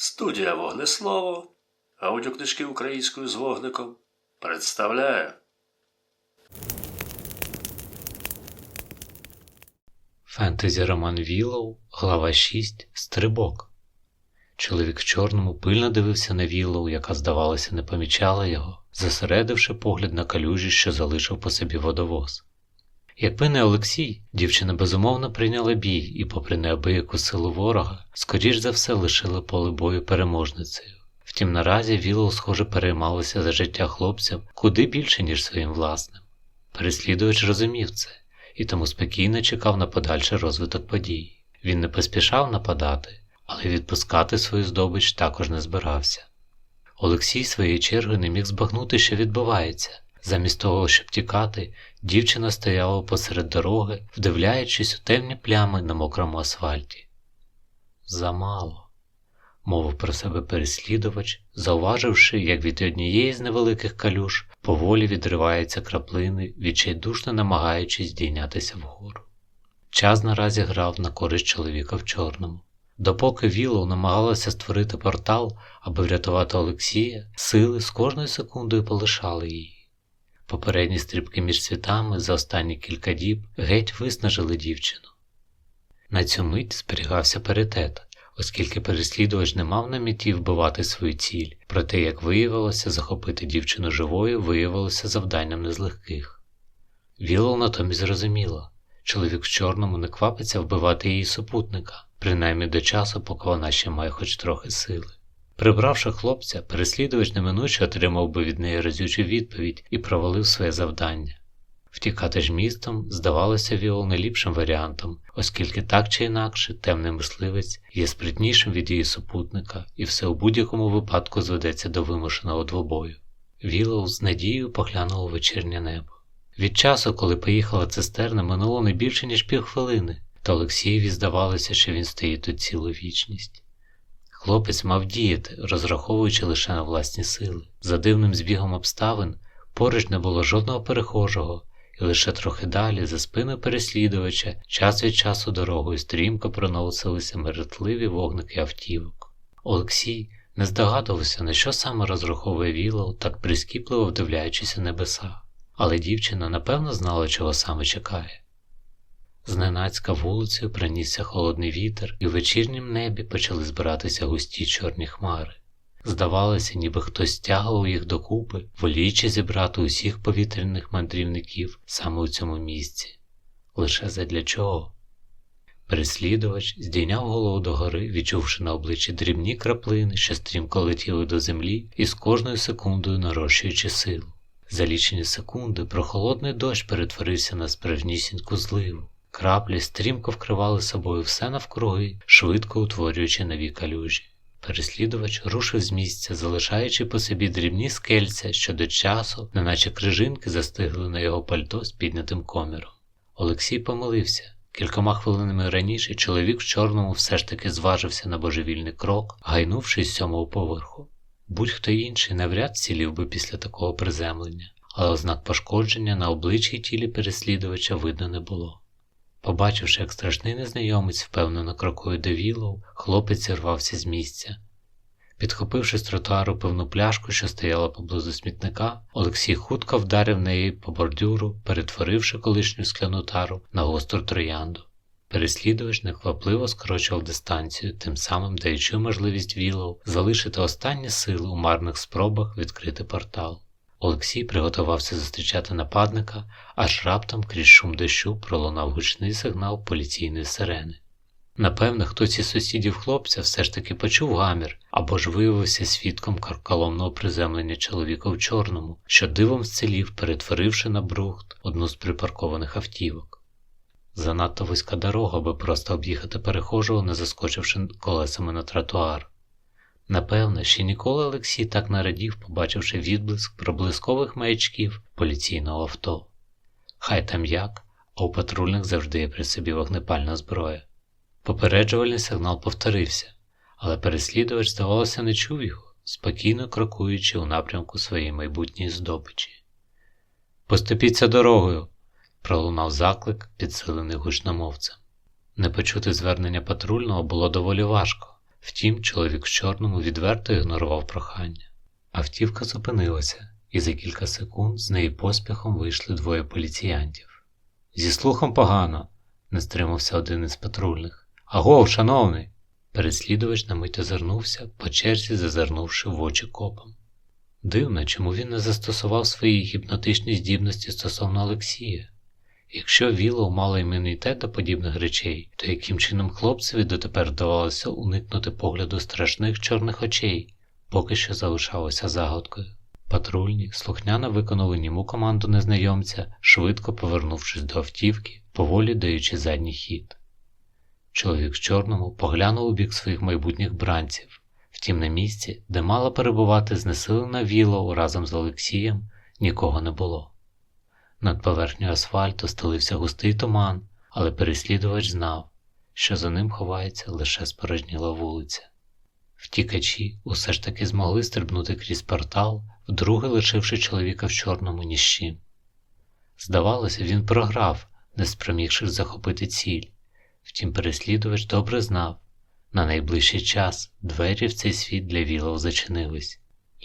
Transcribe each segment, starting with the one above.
Студія Вогнеслово, аудіокнижки українською з вогником представляє Фентезі роман Вілоу, глава 6. Стрибок. Чоловік в чорному пильно дивився на Вілоу, яка, здавалося, не помічала його, зосередивши погляд на калюжі, що залишив по собі водовоз. Якби не Олексій, дівчина безумовно прийняла бій і, попри неабияку силу ворога, скоріш за все лишила поле бою переможницею. Втім, наразі Вілоу, схоже, переймалася за життя хлопця куди більше, ніж своїм власним. Переслідувач розумів це і тому спокійно чекав на подальший розвиток подій. Він не поспішав нападати, але відпускати свою здобич також не збирався. Олексій своєї черги не міг збагнути, що відбувається. Замість того, щоб тікати, дівчина стояла посеред дороги, вдивляючись у темні плями на мокрому асфальті. Замало, мовив про себе переслідувач, зауваживши, як від однієї з невеликих калюж поволі відриваються краплини, відчайдушно намагаючись здійнятися вгору. Час наразі грав на користь чоловіка в чорному. Допоки Вілоу намагалася створити портал, аби врятувати Олексія, сили з кожною секундою полишали її. Попередні стрибки між світами за останні кілька діб геть виснажили дівчину. На цю мить зберігався паритет, оскільки переслідувач не мав на меті вбивати свою ціль, проте, як виявилося, захопити дівчину живою виявилося завданням не з легких. Вілоу натомість зрозуміла, чоловік в чорному не квапиться вбивати її супутника, принаймні до часу, поки вона ще має хоч трохи сили. Прибравши хлопця, переслідувач неминуче отримав би від неї разючу відповідь і провалив своє завдання. Втікати ж містом здавалося Віол найліпшим варіантом, оскільки так чи інакше темний мисливець є спритнішим від її супутника і все у будь-якому випадку зведеться до вимушеного двобою. Вілоу з надією поглянула вечірнє небо. Від часу, коли поїхала цистерна, минуло не більше, ніж півхвилини, та Олексієві здавалося, що він стоїть тут цілу вічність. Хлопець мав діяти, розраховуючи лише на власні сили. За дивним збігом обставин поруч не було жодного перехожого, і лише трохи далі, за спиною переслідувача, час від часу дорогою стрімко проносилися меретливі вогники автівок. Олексій не здогадувався, на що саме розраховує Вілоу, так прискіпливо вдивляючись у небеса, але дівчина напевно знала, чого саме чекає. Зненацька вулицею пронісся холодний вітер, і в вечірнім небі почали збиратися густі чорні хмари. Здавалося, ніби хтось стягував їх докупи, воліючи зібрати усіх повітряних мандрівників саме у цьому місці. Лише задля чого? Переслідувач здійняв голову догори, відчувши на обличчі дрібні краплини, що стрімко летіли до землі і з кожною секундою нарощуючи силу. За лічені секунди прохолодний дощ перетворився на справжнісіньку зливу. Краплі стрімко вкривали собою все навкруги, швидко утворюючи нові калюжі. Переслідувач рушив з місця, залишаючи по собі дрібні скельця, що до часу, неначе крижинки, застигли на його пальто з піднятим коміром. Олексій помилився. Кількома хвилинами раніше чоловік в чорному все ж таки зважився на божевільний крок, гайнувшись з сьомого поверху. Будь-хто інший навряд цілів би після такого приземлення, але ознак пошкодження на обличчі тілі переслідувача видно не було. Побачивши, як страшний незнайомець впевнено крокує до Вілоу, хлопець зірвався з місця. Підхопивши з тротуару певну пляшку, що стояла поблизу смітника, Олексій хутко вдарив неї по бордюру, перетворивши колишню скляну тару на гостру троянду. Переслідувач неквапливо скорочував дистанцію, тим самим даючи можливість Вілоу залишити останні сили у марних спробах відкрити портал. Олексій приготувався зустрічати нападника, аж раптом крізь шум дощу пролунав гучний сигнал поліційної сирени. Напевне, хтось із сусідів хлопця все ж таки почув гамір або ж виявився свідком карколомного приземлення чоловіка в чорному, що дивом зцілів, перетворивши на брухт одну з припаркованих автівок. Занадто вузька дорога, аби просто об'їхати перехожого, не заскочивши колесами на тротуар. Напевне, ще ніколи Олексій так нарадів, побачивши відблиск проблискових маячків поліційного авто. Хай там як, а у патрульних завжди є при собі вогнепальна зброя. Попереджувальний сигнал повторився, але переслідувач, здавалося, не чув його, спокійно крокуючи у напрямку своєї майбутньої здобичі. Поступіться дорогою, пролунав заклик, підсилений гучномовцем. Не почути звернення патрульного було доволі важко. Втім, чоловік в чорному відверто ігнорував прохання. Автівка зупинилася, і за кілька секунд з неї поспіхом вийшли двоє поліціянтів. Зі слухом погано, не стримався один із патрульних. Агов, шановний! Переслідувач на мить озирнувся, по черзі зазирнувши в очі копам. Дивно, чому він не застосував свої гіпнотичні здібності стосовно Олексія. Якщо Вілоу мало імунітет до подібних речей, то яким чином хлопцеві дотепер вдавалося уникнути погляду страшних чорних очей, поки що залишалося загадкою. Патрульні слухняно виконали німу команду незнайомця, швидко повернувшись до автівки, поволі даючи задній хід. Чоловік в чорному поглянув у бік своїх майбутніх бранців, втім, на місці, де мала перебувати знесилена Вілоу разом з Олексієм, нікого не було. Над поверхнею асфальту стелився густий туман, але переслідувач знав, що за ним ховається лише спорожніла вулиця. Втікачі усе ж таки змогли стрибнути крізь портал, вдруге лишивши чоловіка в чорному ні з чим. Здавалося, він програв, не спромігши захопити ціль. Втім, переслідувач добре знав на найближчий час двері в цей світ для Вілов зачинились.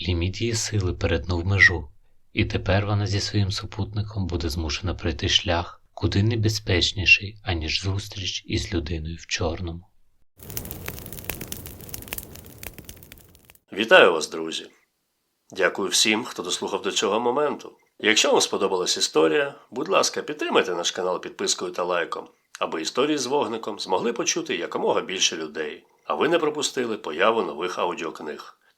Ліміт її сили перетнув межу, і тепер вона зі своїм супутником буде змушена пройти шлях куди небезпечніший, аніж зустріч із людиною в чорному. Вітаю вас, друзі! Дякую всім, хто дослухав до цього моменту. Якщо вам сподобалась історія, будь ласка, підтримайте наш канал підпискою та лайком, аби історії з вогником змогли почути якомога більше людей, а ви не пропустили появу нових аудіокниг.